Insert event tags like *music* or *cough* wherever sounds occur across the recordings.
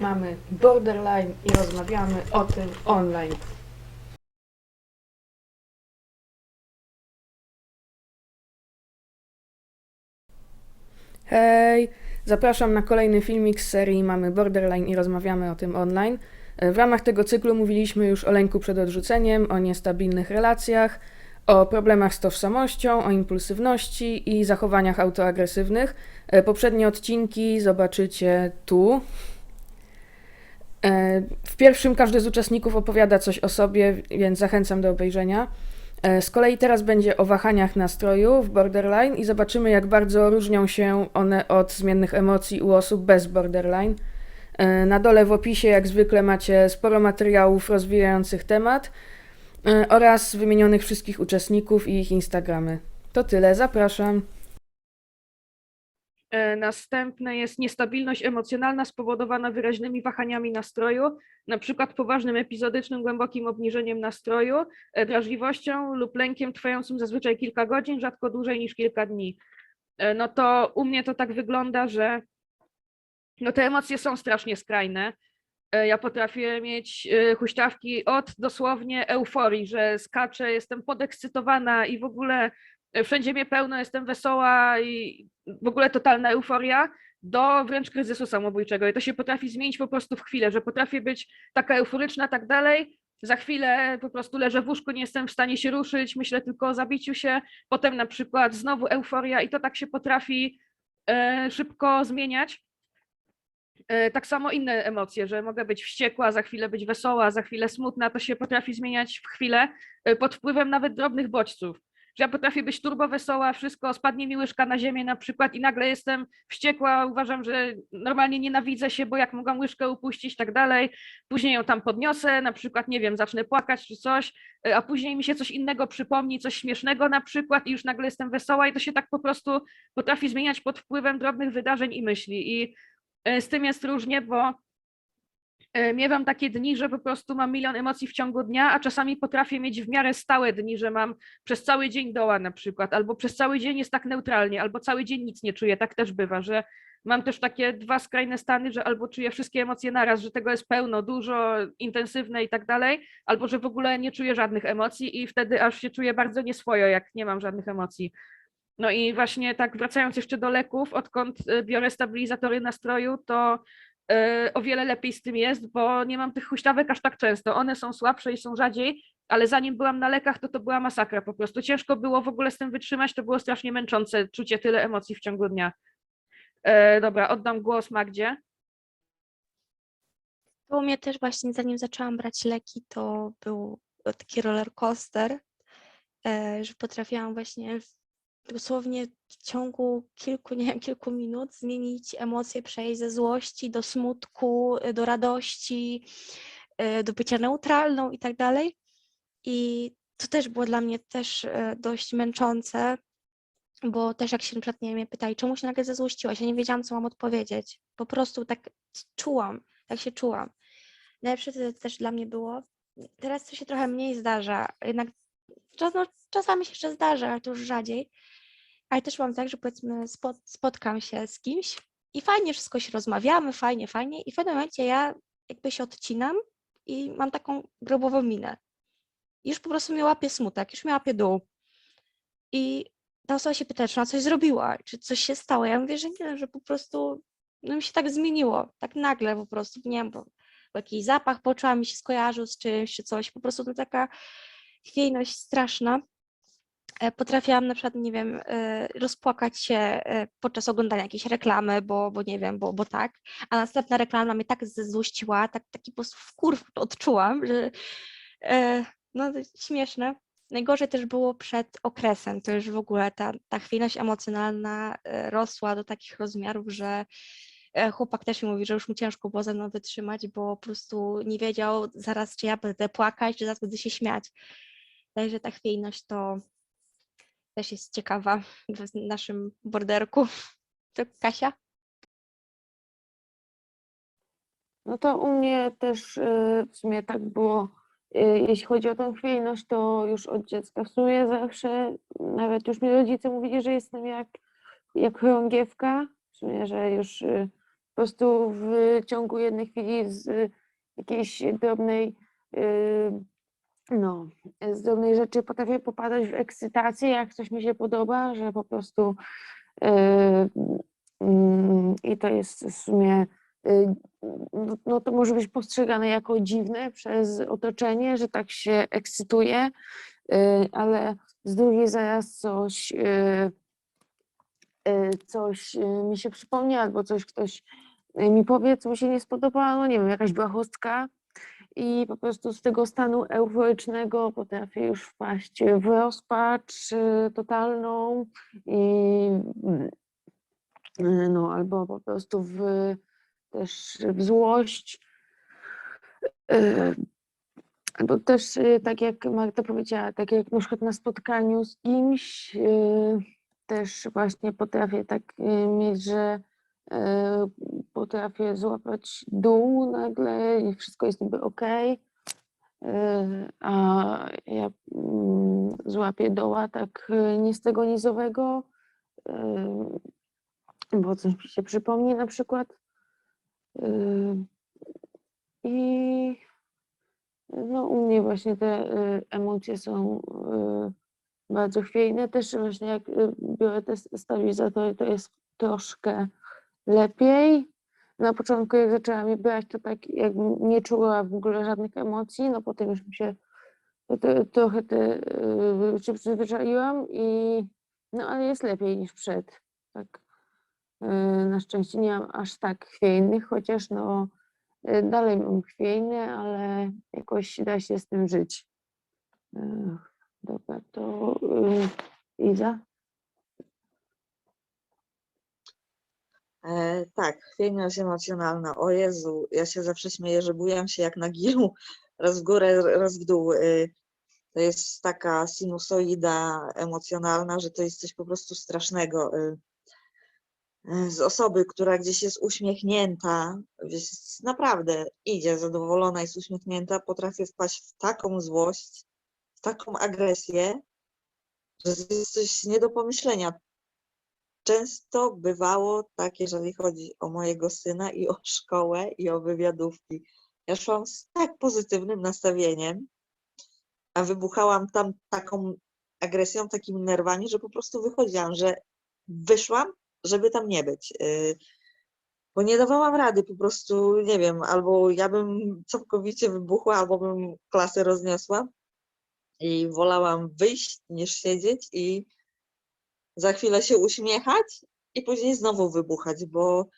mamy borderline i rozmawiamy o tym online. Hej, zapraszam na kolejny filmik z serii Mamy Borderline i rozmawiamy o tym online. W ramach tego cyklu mówiliśmy już o lęku przed odrzuceniem, o niestabilnych relacjach, o problemach z tożsamością, o impulsywności i zachowaniach autoagresywnych. E, Poprzednie odcinki zobaczycie tu. E, W pierwszym każdy z uczestników opowiada coś o sobie, więc zachęcam do obejrzenia. E, Z kolei teraz będzie o wahaniach nastroju w borderline i zobaczymy, jak bardzo różnią się one od zmiennych emocji u osób bez borderline. E, Na dole w opisie, jak zwykle, macie sporo materiałów rozwijających temat oraz wymienionych wszystkich uczestników i ich Instagramy. To tyle, zapraszam. E, Następne jest niestabilność emocjonalna spowodowana wyraźnymi wahaniami nastroju, na przykład poważnym epizodycznym głębokim obniżeniem nastroju, e, drażliwością lub lękiem trwającym zazwyczaj kilka godzin, rzadko dłużej niż kilka dni. E, No to u mnie to tak wygląda, że no te emocje są strasznie skrajne. Ja potrafię mieć huśtawki od dosłownie euforii, że skaczę, jestem podekscytowana i w ogóle wszędzie mnie pełno, jestem wesoła i w ogóle totalna euforia, do wręcz kryzysu samobójczego. I to się potrafi zmienić po prostu w chwilę, że potrafię być taka euforyczna, tak dalej. Za chwilę po prostu leżę w łóżku, nie jestem w stanie się ruszyć, myślę tylko o zabiciu się. Potem na przykład znowu euforia i to tak się potrafi e, szybko zmieniać. E, Tak samo inne emocje, że mogę być wściekła, za chwilę być wesoła, za chwilę smutna, to się potrafi zmieniać w chwilę e, pod wpływem nawet drobnych bodźców. Że ja potrafię być turbo wesoła, wszystko, spadnie mi łyżka na ziemię na przykład i nagle jestem wściekła, uważam, że normalnie nienawidzę się, bo jak mogłam łyżkę upuścić, tak dalej. Później ją tam podniosę, na przykład, nie wiem, zacznę płakać czy coś, e, a później mi się coś innego przypomni, coś śmiesznego na przykład i już nagle jestem wesoła i to się tak po prostu potrafi zmieniać pod wpływem drobnych wydarzeń i myśli. I E, Z tym jest różnie, bo miewam takie dni, że po prostu mam milion emocji w ciągu dnia, a czasami potrafię mieć w miarę stałe dni, że mam przez cały dzień doła na przykład, albo przez cały dzień jest tak neutralnie, albo cały dzień nic nie czuję. Tak też bywa, że mam też takie dwa skrajne stany, że albo czuję wszystkie emocje naraz, że tego jest pełno, dużo, intensywne i tak dalej, albo że w ogóle nie czuję żadnych emocji i wtedy aż się czuję bardzo nieswojo, jak nie mam żadnych emocji. No i właśnie tak wracając jeszcze do leków, odkąd y, biorę stabilizatory nastroju, to o wiele lepiej z tym jest, bo nie mam tych huśtawek aż tak często. One są słabsze i są rzadziej, ale zanim byłam na lekach, to to była masakra po prostu. Ciężko było w ogóle z tym wytrzymać, to było strasznie męczące, czucie tyle emocji w ciągu dnia. E, Dobra, oddam głos Magdzie. To u mnie też właśnie zanim zaczęłam brać leki, to był taki roller coaster, e, że potrafiłam właśnie dosłownie w ciągu kilku, nie wiem, kilku minut zmienić emocje, przejść ze złości do smutku, e, do radości, e, do bycia neutralną i tak dalej. I to też było dla mnie też e, dość męczące, bo też jak się na przykład nie wiem, pytali, czemu się nagle zezłościłaś, ja nie wiedziałam, co mam odpowiedzieć. Po prostu tak czułam, tak się czułam. Najlepsze to też dla mnie było, teraz to się trochę mniej zdarza, jednak czas, no, czasami się jeszcze zdarza, ale to już rzadziej. Ale też mam tak, że powiedzmy spot, spotkam się z kimś i fajnie wszystko się rozmawiamy, fajnie, fajnie i w pewnym momencie ja jakby się odcinam i mam taką grobową minę. Już po prostu mnie łapie smutek, już mnie łapie dół. I ta osoba się pyta, czy ona coś zrobiła, czy coś się stało. Ja mówię, że nie, że po prostu no mi się tak zmieniło, tak nagle po prostu, nie wiem, bo, bo jakiś zapach poczułam, mi się skojarzył z czymś, czy coś, po prostu to taka chwiejność straszna. E, Potrafiłam na przykład, nie wiem, e, rozpłakać się e, podczas oglądania jakiejś reklamy, bo, bo nie wiem, bo, bo tak, a następna reklama mnie tak zezłościła, tak, taki po prostu wkurw odczułam, że no śmieszne. Najgorzej też było przed okresem, to już w ogóle ta, ta chwiejność emocjonalna rosła do takich rozmiarów, że chłopak też mi mówi, że już mu ciężko było ze mną wytrzymać, bo po prostu nie wiedział zaraz, czy ja będę płakać, czy zaraz będę się śmiać. Także ta chwiejność to też jest ciekawa w naszym borderku. *laughs* To Kasia? No to u mnie też y, w sumie tak było. Y, Jeśli chodzi o tą chwiejność, to już od dziecka w sumie zawsze, nawet już mi rodzice mówili, że jestem jak, jak chorągiewka, w sumie, że już y, prostu w ciągu jednej chwili z jakiejś drobnej, no, z drobnej rzeczy potrafię popadać w ekscytację, jak coś mi się podoba, że po prostu y, mm, i to jest w sumie, y, no, no to może być postrzegane jako dziwne przez otoczenie, że tak się ekscytuje, y, ale z drugiej zaraz coś, coś mi się przypomni, albo coś ktoś mi powie, co mi się nie spodoba, no nie wiem, jakaś błahostka i po prostu z tego stanu euforycznego potrafię już wpaść w rozpacz y, totalną i y, no albo po prostu w też w złość. y, Albo też tak jak Marta powiedziała, tak jak na przykład na spotkaniu z kimś, też właśnie potrafię tak mieć, że potrafię złapać dół nagle i wszystko jest niby okej, a ja mm, złapię doła tak y, nie z tego nizowego, bo coś mi się przypomni na przykład. I no, u mnie właśnie te emocje są bardzo chwiejne. Też właśnie jak biorę te stabilizatory, to jest troszkę lepiej. Na początku jak zaczęłam je brać, to tak jakbym nie czuła w ogóle żadnych emocji, no potem już mi się trochę te, y, się przyzwyczaiłam i no ale jest lepiej niż przed. Tak. Y, Na szczęście nie mam aż tak chwiejnych, chociaż no y, dalej mam chwiejne, ale jakoś da się z tym żyć. Dobra, to Iza? E, tak, chwiejność emocjonalna. O Jezu, ja się zawsze śmieję, że bujam się jak na gilu, *laughs* raz w górę, raz w dół. Y, To jest taka sinusoida emocjonalna, że to jest coś po prostu strasznego. Y, Z osoby, która gdzieś jest uśmiechnięta, gdzieś naprawdę idzie zadowolona, jest uśmiechnięta, potrafię wpaść w taką złość, w taką agresję, że jest coś nie do pomyślenia często bywało tak, jeżeli chodzi o mojego syna i o szkołę i o wywiadówki. Ja szłam z tak pozytywnym nastawieniem, a wybuchałam tam taką agresją, takimi nerwami, że po prostu wychodziłam, że wyszłam, żeby tam nie być. y, Bo nie dawałam rady, po prostu, nie wiem, albo ja bym całkowicie wybuchła, albo bym klasę rozniosła. I wolałam wyjść niż siedzieć i za chwilę się uśmiechać i później znowu wybuchać, bo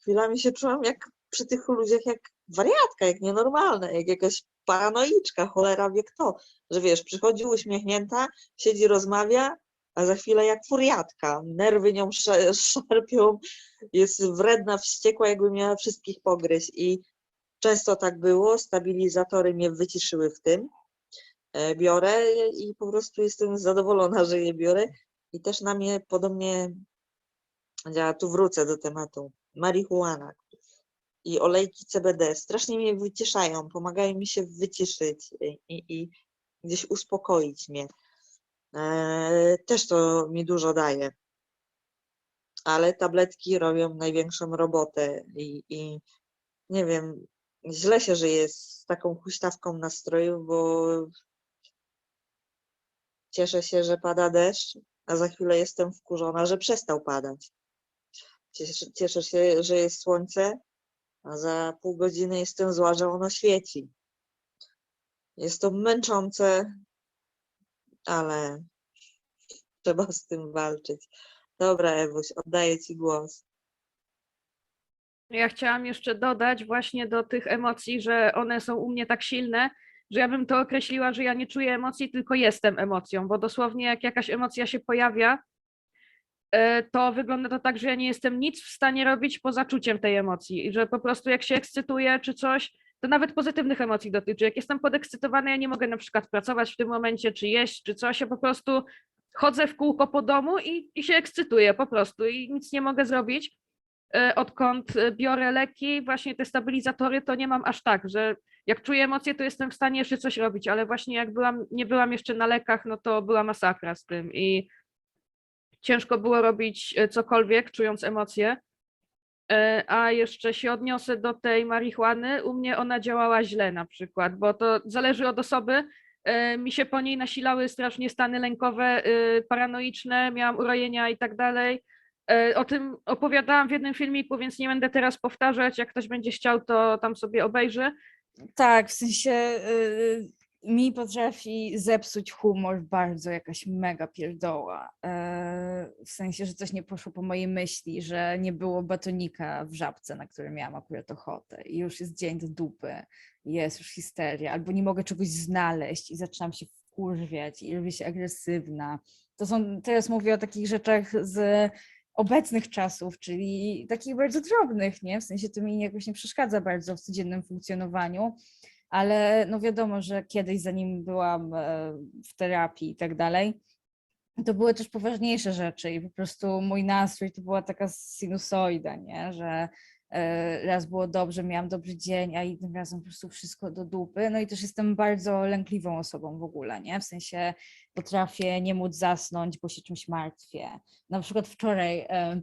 chwilami się czułam jak przy tych ludziach jak wariatka, jak nienormalna, jak jakaś paranoiczka, cholera wie kto, że wiesz, przychodzi uśmiechnięta, siedzi, rozmawia, a za chwilę jak furiatka, nerwy nią szarpią, jest wredna, wściekła, jakby miała wszystkich pogryźć. I często tak było, stabilizatory mnie wyciszyły w tym, E, biorę i po prostu jestem zadowolona, że je biorę i też na mnie podobnie działa, tu wrócę do tematu, marihuana. I olejki CBD strasznie mnie wyciszają, pomagają mi się wyciszyć i, i, gdzieś uspokoić mnie. E, też to mi dużo daje. Ale tabletki robią największą robotę i, i nie wiem, źle się żyje z taką huśtawką nastroju, bo cieszę się, że pada deszcz, a za chwilę jestem wkurzona, że przestał padać. Cieszę, cieszę się, że jest słońce, a za pół godziny jestem zła, że ono świeci. Jest to męczące, ale trzeba z tym walczyć. Dobra, Ewuś, oddaję Ci głos. Ja chciałam jeszcze dodać właśnie do tych emocji, że one są u mnie tak silne, że ja bym to określiła, że ja nie czuję emocji, tylko jestem emocją, bo dosłownie jak jakaś emocja się pojawia, e, to wygląda to tak, że ja nie jestem nic w stanie robić poza czuciem tej emocji i że po prostu jak się ekscytuję czy coś, to nawet pozytywnych emocji dotyczy. Jak jestem podekscytowana, ja nie mogę na przykład pracować w tym momencie, czy jeść, czy coś, ja po prostu chodzę w kółko po domu i, i się ekscytuję po prostu i nic nie mogę zrobić e, odkąd e, biorę leki, właśnie te stabilizatory, to nie mam aż tak, że jak czuję emocje, to jestem w stanie jeszcze coś robić, ale właśnie jak byłam, nie byłam jeszcze na lekach, no to była masakra z tym i ciężko było robić e, cokolwiek, czując emocje. E, A jeszcze się odniosę do tej marihuany. U mnie ona działała źle na przykład, bo to zależy od osoby. E, Mi się po niej nasilały strasznie stany lękowe, y, paranoiczne, miałam urojenia i tak dalej. O tym opowiadałam w jednym filmiku, więc nie będę teraz powtarzać. Jak ktoś będzie chciał, to tam sobie obejrzy. Tak, w sensie y, mi potrafi zepsuć humor bardzo jakaś mega pierdoła. E, w sensie, że coś nie poszło po mojej myśli, że nie było batonika w żabce, na który miałam akurat ochotę i już jest dzień do dupy, jest już histeria, albo nie mogę czegoś znaleźć i zaczynam się wkurwiać i robię się agresywna. To są, teraz mówię o takich rzeczach z obecnych czasów, czyli takich bardzo drobnych, nie? W sensie to mi jakoś nie przeszkadza bardzo w codziennym funkcjonowaniu, ale no wiadomo, że kiedyś zanim byłam e, w terapii i tak dalej, to były też poważniejsze rzeczy i po prostu mój nastrój to była taka sinusoida, nie? Że raz było dobrze, miałam dobry dzień, a innym razem po prostu wszystko do dupy. No i też jestem bardzo lękliwą osobą w ogóle, nie? W sensie potrafię nie móc zasnąć, bo się czymś martwię. Na przykład wczoraj e,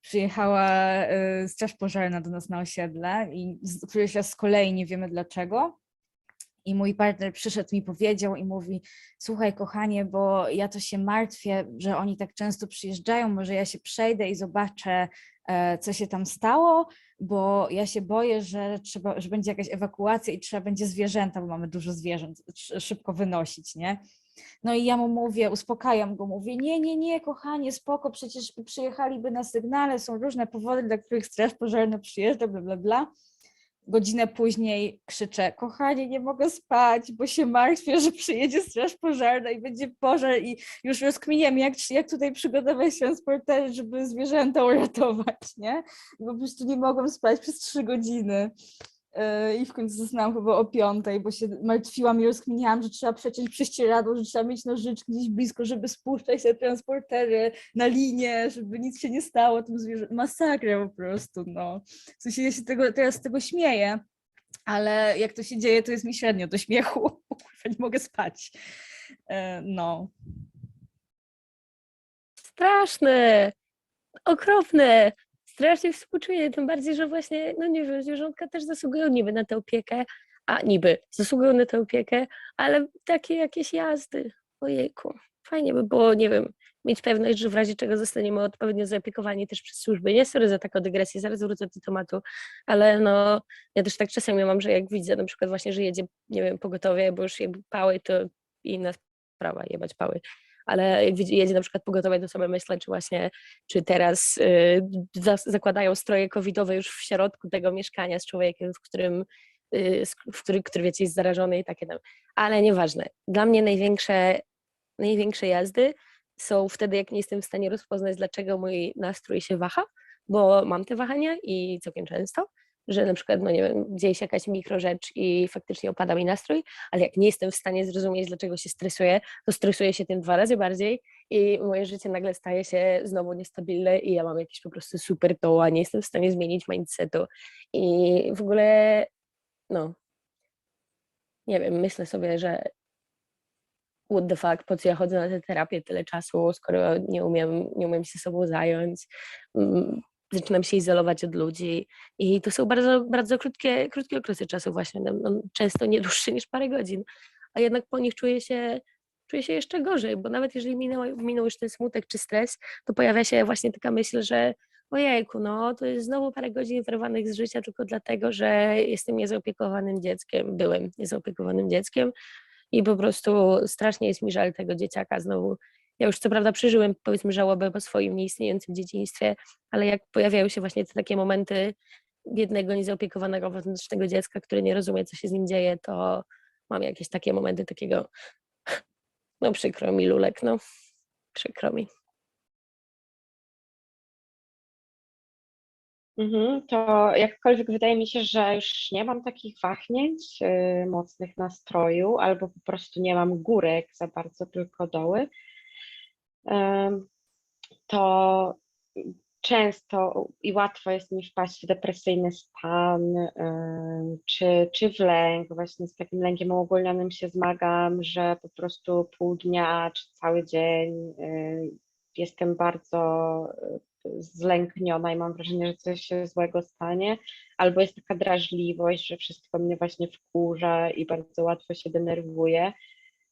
przyjechała e, straż pożarna do nas na osiedle i któryś raz z kolei nie wiemy dlaczego. I mój partner przyszedł mi powiedział i mówi: Słuchaj, kochanie, bo ja to się martwię, że oni tak często przyjeżdżają. Może ja się przejdę i zobaczę, e, co się tam stało, bo ja się boję, że, trzeba, że będzie jakaś ewakuacja i trzeba będzie zwierzęta, bo mamy dużo zwierząt, sz- szybko wynosić, nie? No i ja mu mówię, uspokajam go, mówię, nie, nie, nie, kochanie, spoko, przecież przyjechaliby na sygnale, są różne powody, dla których straż pożarna przyjeżdża, bla, bla, bla. Godzinę później krzyczę, kochanie, nie mogę spać, bo się martwię, że przyjedzie straż pożarna i będzie pożar i już rozkminiam, jak, jak tutaj przygotować transportery, żeby zwierzęta uratować, nie? I po prostu nie mogłam spać przez trzy godziny. Yy, I w końcu zasnęłam chyba o piątej, bo się martwiłam i rozkminiałam, że trzeba przeciąć prześcieradło, że trzeba mieć nożyczki gdzieś blisko, żeby spuszczać te transportery na linię, żeby nic się nie stało tym zwierzętom. Masakra po prostu, no. W sensie ja się tego, teraz z tego śmieję, ale jak to się dzieje, to jest mi średnio do śmiechu, *laughs* bo nie mogę spać. E, No. straszne, okropne. Strasznie współczuję, tym bardziej, że właśnie, no nie wiem, zwierzątka też zasługują niby na tę opiekę, a niby zasługują na tę opiekę, ale takie jakieś jazdy, ojejku, fajnie by było, nie wiem, mieć pewność, że w razie czego zostaniemy odpowiednio zaopiekowani też przez służby. Nie sorry za taką dygresję, zaraz wrócę do tematu, ale no, ja też tak czasami mam, że jak widzę na przykład właśnie, że jedzie, nie wiem, pogotowie, bo już jakby pały, to inna sprawa, jebać pały, ale jak jedzie na przykład pogotowie, to sobie myślę, czy właśnie, czy teraz y, zakładają stroje covidowe już w środku tego mieszkania z człowiekiem, w którym, y, w który, który wiecie, jest zarażony i takie tam. Ale nieważne. Dla mnie największe, największe jazdy są wtedy, jak nie jestem w stanie rozpoznać, dlaczego mój nastrój się waha, bo mam te wahania i całkiem często, że na przykład, no nie wiem, dzieje się jakaś mikrorzecz i faktycznie opada mi nastrój, ale jak nie jestem w stanie zrozumieć, dlaczego się stresuję, to stresuję się tym dwa razy bardziej i moje życie nagle staje się znowu niestabilne i ja mam jakiś po prostu super to, a nie jestem w stanie zmienić mindsetu. I w ogóle, no, nie wiem, myślę sobie, że what the fuck, po co ja chodzę na tę terapię tyle czasu, skoro nie umiem, nie umiem się sobą zająć, mm, zaczynam się izolować od ludzi i to są bardzo, bardzo krótkie, krótkie okresy czasu właśnie, no, no, często nie dłuższe niż parę godzin, a jednak po nich czuję się, czuję się jeszcze gorzej, bo nawet jeżeli minął, minął już ten smutek czy stres, to pojawia się właśnie taka myśl, że ojejku, no to jest znowu parę godzin wyrwanych z życia tylko dlatego, że jestem niezaopiekowanym dzieckiem, byłem niezaopiekowanym dzieckiem i po prostu strasznie jest mi żal tego dzieciaka znowu. Ja już co prawda przeżyłem powiedzmy żałobę po swoim nieistniejącym dzieciństwie, ale jak pojawiają się właśnie te takie momenty biednego, niezaopiekowanego wewnętrznego dziecka, które nie rozumie, co się z nim dzieje, to mam jakieś takie momenty takiego *laughs* no przykro mi, Lulek, no przykro mi. Mhm, to jakkolwiek wydaje mi się, że już nie mam takich wahnięć y, mocnych nastroju, albo po prostu nie mam górek za bardzo, tylko doły, to często i łatwo jest mi wpaść w depresyjny stan, czy, czy w lęk. Właśnie z takim lękiem uogólnionym się zmagam, że po prostu pół dnia czy cały dzień y, jestem bardzo y, zlękniona i mam wrażenie, że coś się złego stanie, albo jest taka drażliwość, że wszystko mnie właśnie wkurza i bardzo łatwo się denerwuje.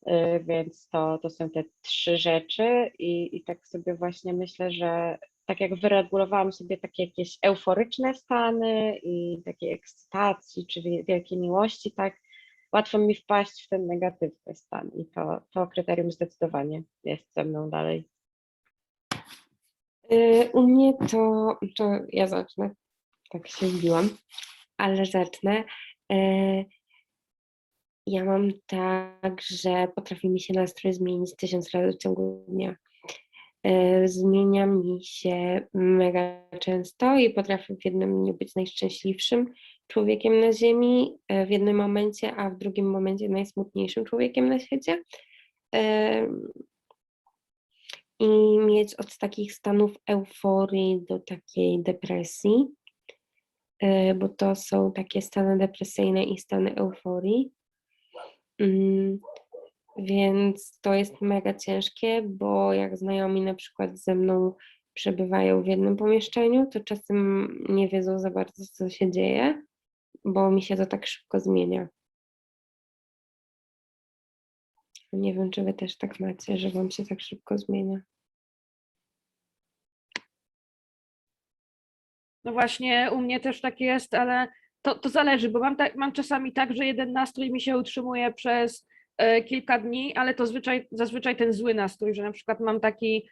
Y, Więc to, to są te trzy rzeczy i, i tak sobie właśnie myślę, że tak jak wyregulowałam sobie takie jakieś euforyczne stany i takiej ekscytacji czy wie- wielkiej miłości, tak łatwo mi wpaść w ten negatywny stan i to, to kryterium zdecydowanie jest ze mną dalej. Y, U mnie to, to ja zacznę. Tak się wbiłam, ale zacznę. Ja mam tak, że potrafi mi się nastrój zmienić tysiąc razy w ciągu dnia. Y, Zmienia mi się mega często i potrafię w jednym dniu być najszczęśliwszym człowiekiem na ziemi, y, w jednym momencie, a w drugim momencie najsmutniejszym człowiekiem na świecie. I mieć od takich stanów euforii do takiej depresji, y, bo to są takie stany depresyjne i stany euforii. Mm, Więc to jest mega ciężkie, bo jak znajomi na przykład ze mną przebywają w jednym pomieszczeniu, to czasem nie wiedzą za bardzo, co się dzieje, bo mi się to tak szybko zmienia. Nie wiem, czy wy też tak macie, że wam się tak szybko zmienia. No właśnie, u mnie też tak jest, ale to, to zależy, bo mam, tak, mam czasami tak, że jeden nastrój mi się utrzymuje przez e, kilka dni, ale to zwyczaj, zazwyczaj ten zły nastrój, że na przykład mam taki,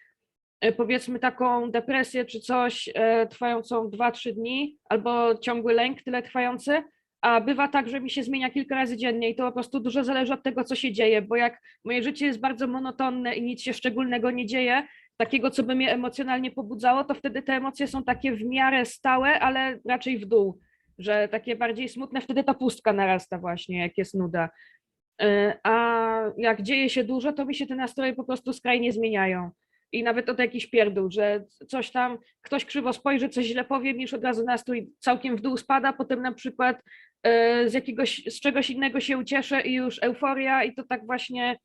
e, powiedzmy taką depresję czy coś e, trwającą 2-3 dni, albo ciągły lęk tyle trwający, a bywa tak, że mi się zmienia kilka razy dziennie i to po prostu dużo zależy od tego, co się dzieje, bo jak moje życie jest bardzo monotonne i nic się szczególnego nie dzieje, takiego, co by mnie emocjonalnie pobudzało, to wtedy te emocje są takie w miarę stałe, ale raczej w dół, że takie bardziej smutne, wtedy ta pustka narasta właśnie, jak jest nuda. Y, A jak dzieje się dużo, to mi się te nastroje po prostu skrajnie zmieniają. I nawet od jakiś pierdół, że coś tam, ktoś krzywo spojrzy, coś źle powie, już od razu nastrój całkiem w dół spada, potem na przykład y, z jakiegoś, z czegoś innego się ucieszę i już euforia i to tak właśnie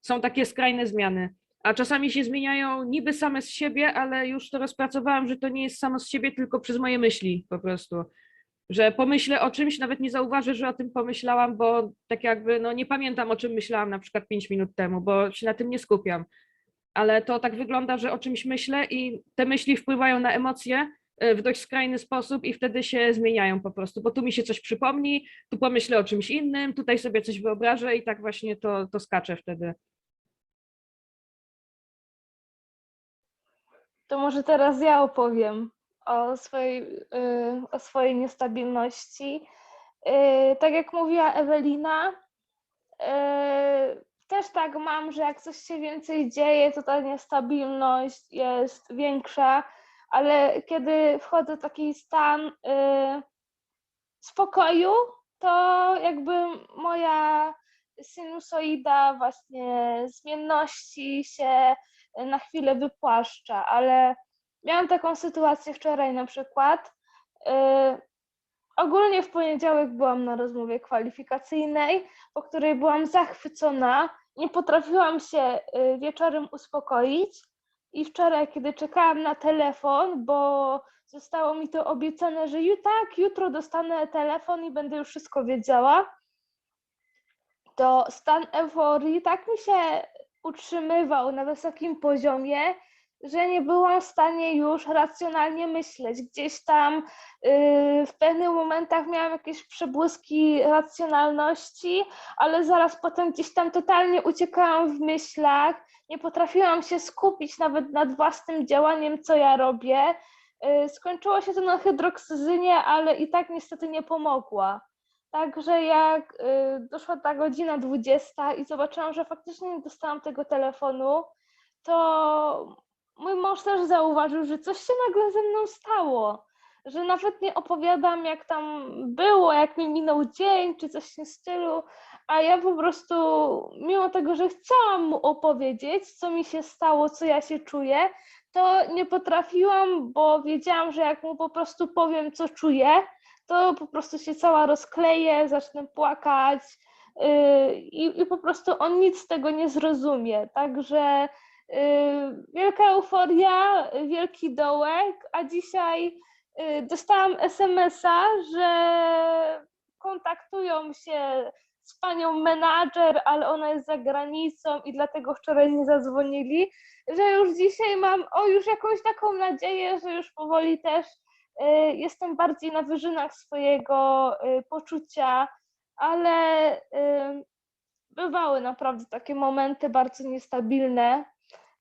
są takie skrajne zmiany a czasami się zmieniają niby same z siebie, ale już to rozpracowałam, że to nie jest samo z siebie, tylko przez moje myśli po prostu. Że pomyślę o czymś, nawet nie zauważę, że o tym pomyślałam, bo tak jakby no nie pamiętam o czym myślałam na przykład 5 minut temu, bo się na tym nie skupiam. Ale to tak wygląda, że o czymś myślę i te myśli wpływają na emocje y, w dość skrajny sposób i wtedy się zmieniają po prostu, bo tu mi się coś przypomni, tu pomyślę o czymś innym, tutaj sobie coś wyobrażę i tak właśnie to, to skacze wtedy. To może teraz ja opowiem o swojej, y, o swojej niestabilności. Y, Tak jak mówiła Ewelina, y, też tak mam, że jak coś się więcej dzieje, to ta niestabilność jest większa, ale kiedy wchodzę w taki stan spokoju, to jakby moja sinusoida właśnie zmienności się na chwilę wypłaszcza, ale miałam taką sytuację wczoraj na przykład. y, Ogólnie w poniedziałek byłam na rozmowie kwalifikacyjnej, po której byłam zachwycona. Nie potrafiłam się y, wieczorem uspokoić. I wczoraj, kiedy czekałam na telefon, bo zostało mi to obiecane, że ju, tak, jutro dostanę telefon i będę już wszystko wiedziała, to stan euforii tak mi się utrzymywał na wysokim poziomie, że nie byłam w stanie już racjonalnie myśleć. Gdzieś tam yy, w pewnych momentach miałam jakieś przebłyski racjonalności, ale zaraz potem gdzieś tam totalnie uciekałam w myślach. Nie potrafiłam się skupić nawet nad własnym działaniem, co ja robię. Yy, skończyło się to na hydroksyzynie, ale i tak niestety nie pomogła. Także jak y, doszła ta godzina 20 i zobaczyłam, że faktycznie nie dostałam tego telefonu, to mój mąż też zauważył, że coś się nagle ze mną stało. Że nawet nie opowiadam, jak tam było, jak mi minął dzień, czy coś w tym stylu, a ja po prostu, mimo tego, że chciałam mu opowiedzieć, co mi się stało, co ja się czuję, to nie potrafiłam, bo wiedziałam, że jak mu po prostu powiem, co czuję, to po prostu się cała rozkleję, zacznę płakać yy, i, i po prostu on nic z tego nie zrozumie. Także wielka euforia, y, wielki dołek, a dzisiaj y, dostałam SMS-a, że kontaktują się z panią menadżer, ale ona jest za granicą i dlatego wczoraj nie zadzwonili, że już dzisiaj mam o już jakąś taką nadzieję, że już powoli też y, jestem bardziej na wyżynach swojego y, poczucia, ale y, bywały naprawdę takie momenty bardzo niestabilne,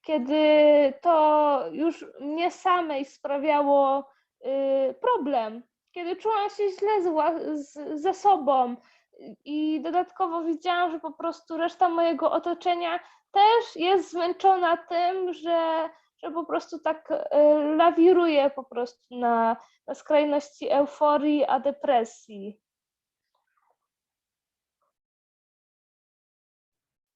kiedy to już mnie samej sprawiało y, problem, kiedy czułam się źle z, ze sobą i dodatkowo widziałam, że po prostu reszta mojego otoczenia też jest zmęczona tym, że, że po prostu tak y, lawiruje po prostu na, na skrajności euforii a depresji.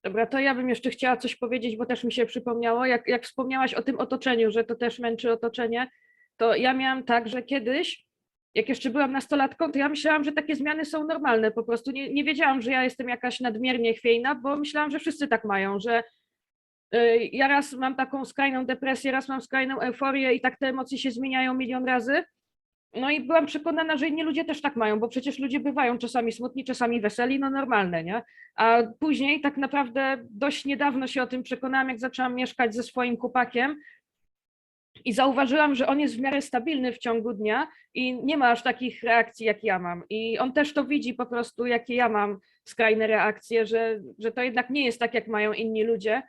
Dobra, to ja bym jeszcze chciała coś powiedzieć, bo też mi się przypomniało, jak, jak wspomniałaś o tym otoczeniu, że to też męczy otoczenie, to ja miałam tak, że kiedyś, jak jeszcze byłam nastolatką, to ja myślałam, że takie zmiany są normalne, po prostu nie, nie wiedziałam, że ja jestem jakaś nadmiernie chwiejna, bo myślałam, że wszyscy tak mają, że y, ja raz mam taką skrajną depresję, raz mam skrajną euforię i tak te emocje się zmieniają milion razy. No i byłam przekonana, że inni ludzie też tak mają, bo przecież ludzie bywają czasami smutni, czasami weseli, no normalne, nie? A później tak naprawdę dość niedawno się o tym przekonałam, jak zaczęłam mieszkać ze swoim chłopakiem i zauważyłam, że on jest w miarę stabilny w ciągu dnia i nie ma aż takich reakcji, jak ja mam. I on też to widzi po prostu, jakie ja mam skrajne reakcje, że, że to jednak nie jest tak, jak mają inni ludzie,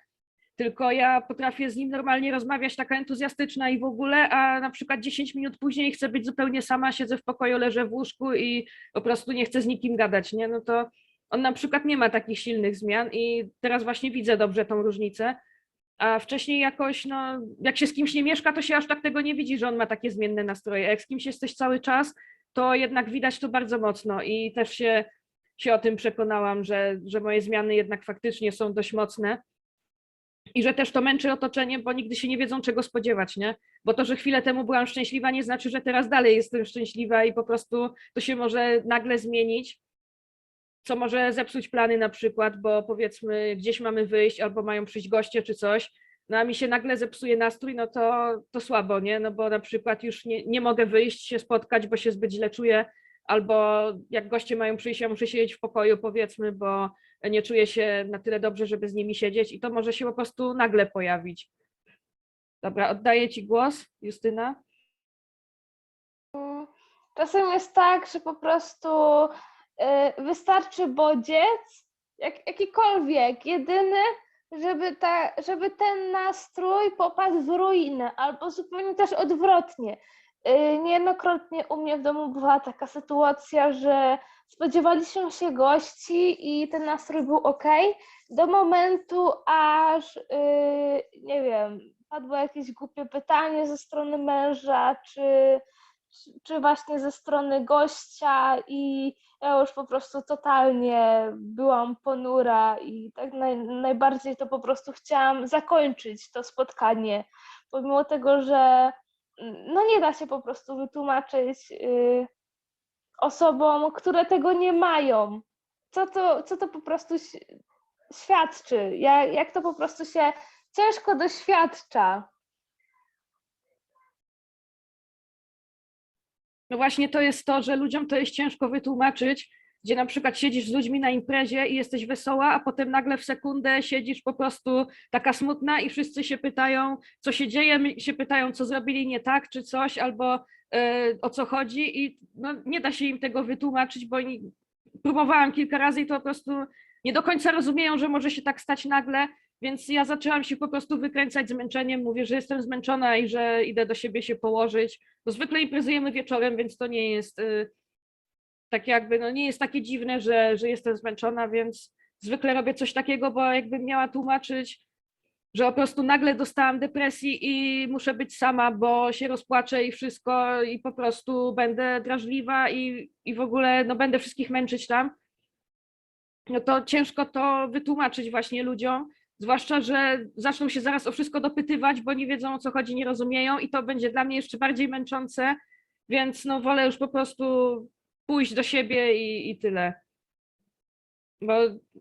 tylko ja potrafię z nim normalnie rozmawiać, taka entuzjastyczna i w ogóle, a na przykład 10 minut później chcę być zupełnie sama, siedzę w pokoju, leżę w łóżku i po prostu nie chcę z nikim gadać, nie? No to on na przykład nie ma takich silnych zmian i teraz właśnie widzę dobrze tą różnicę, a wcześniej jakoś, no, jak się z kimś nie mieszka, to się aż tak tego nie widzi, że on ma takie zmienne nastroje. A jak z kimś jesteś cały czas, to jednak widać to bardzo mocno i też się, się o tym przekonałam, że, że moje zmiany jednak faktycznie są dość mocne. I że też to męczy otoczenie, bo nigdy się nie wiedzą, czego spodziewać, nie? Bo to, że chwilę temu byłam szczęśliwa, nie znaczy, że teraz dalej jestem szczęśliwa i po prostu to się może nagle zmienić co może zepsuć plany na przykład, bo powiedzmy gdzieś mamy wyjść albo mają przyjść goście czy coś, no a mi się nagle zepsuje nastrój, no to, to słabo, nie? No bo na przykład już nie, nie mogę wyjść się spotkać, bo się zbyt źle czuję, albo jak goście mają przyjść, ja muszę siedzieć w pokoju powiedzmy, bo nie czuję się na tyle dobrze, żeby z nimi siedzieć i to może się po prostu nagle pojawić. Dobra, oddaję Ci głos, Justyna. Czasem jest tak, że po prostu y, wystarczy bodziec, jak, jakikolwiek, jedyny, żeby, ta, żeby ten nastrój popadł w ruinę, albo zupełnie też odwrotnie. Y, Niejednokrotnie u mnie w domu była taka sytuacja, że spodziewaliśmy się gości i ten nastrój był ok, do momentu, aż y, nie wiem, padło jakieś głupie pytanie ze strony męża, czy, czy, właśnie ze strony gościa i ja już po prostu totalnie byłam ponura i tak naj, najbardziej to po prostu chciałam zakończyć to spotkanie, pomimo tego, że no nie da się po prostu wytłumaczyć y, osobom, które tego nie mają. Co to, co to po prostu świadczy, jak, jak to po prostu się ciężko doświadcza. No właśnie to jest to, że ludziom to jest ciężko wytłumaczyć, gdzie na przykład siedzisz z ludźmi na imprezie i jesteś wesoła, a potem nagle w sekundę siedzisz po prostu taka smutna i wszyscy się pytają, co się dzieje, się pytają, co zrobili nie tak, czy coś, albo e, o co chodzi i no, nie da się im tego wytłumaczyć, bo próbowałam kilka razy i to po prostu nie do końca rozumieją, że może się tak stać nagle, więc ja zaczęłam się po prostu wykręcać zmęczeniem, mówię, że jestem zmęczona i że idę do siebie się położyć, bo zwykle imprezujemy wieczorem, więc to nie jest y, tak jakby, no nie jest takie dziwne, że, że jestem zmęczona, więc zwykle robię coś takiego, bo jakbym miała tłumaczyć, że po prostu nagle dostałam depresji i muszę być sama, bo się rozpłaczę i wszystko i po prostu będę drażliwa i, i w ogóle no będę wszystkich męczyć tam, no to ciężko to wytłumaczyć właśnie ludziom, zwłaszcza, że zaczną się zaraz o wszystko dopytywać, bo nie wiedzą o co chodzi, nie rozumieją i to będzie dla mnie jeszcze bardziej męczące, więc no wolę już po prostu pójść do siebie i, i tyle. Bo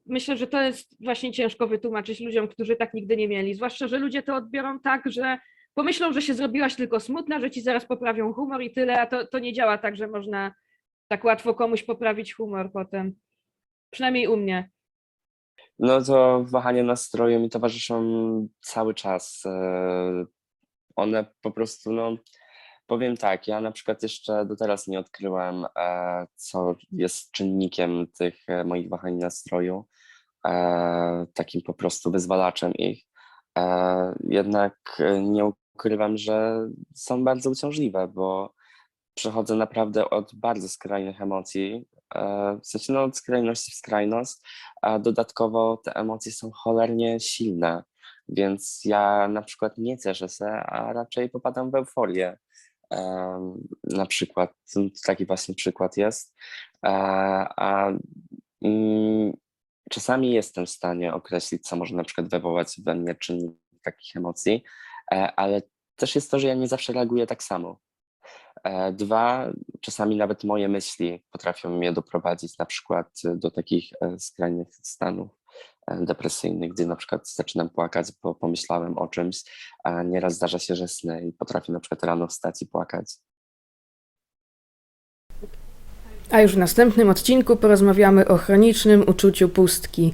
myślę, że to jest właśnie ciężko wytłumaczyć ludziom, którzy tak nigdy nie mieli. Zwłaszcza, że ludzie to odbiorą tak, że pomyślą, że się zrobiłaś tylko smutna, że ci zaraz poprawią humor i tyle, a to, to nie działa tak, że można tak łatwo komuś poprawić humor potem. Przynajmniej u mnie. No to wahania nastroju mi towarzyszą cały czas. e, One po prostu, no powiem tak, ja na przykład jeszcze do teraz nie odkryłem, e, co jest czynnikiem tych e, moich wahań nastroju, e, takim po prostu wyzwalaczem ich. Jednak nie ukrywam, że są bardzo uciążliwe, bo przechodzę naprawdę od bardzo skrajnych emocji, w sensie no od skrajności w skrajność, a dodatkowo te emocje są cholernie silne, więc ja na przykład nie cieszę się, a raczej popadam w euforię. Na przykład, taki właśnie przykład jest. E, A mm, czasami jestem w stanie określić, co może na przykład wywołać we mnie czynnik takich emocji, e, ale też jest to, że ja nie zawsze reaguję tak samo. E, Dwa, czasami nawet moje myśli potrafią mnie doprowadzić na przykład do takich skrajnych stanów e, depresyjnych, gdy na przykład zaczynam płakać, bo pomyślałem o czymś, a nieraz zdarza się, że snę i potrafię na przykład rano wstać i płakać. A już w następnym odcinku porozmawiamy o chronicznym uczuciu pustki.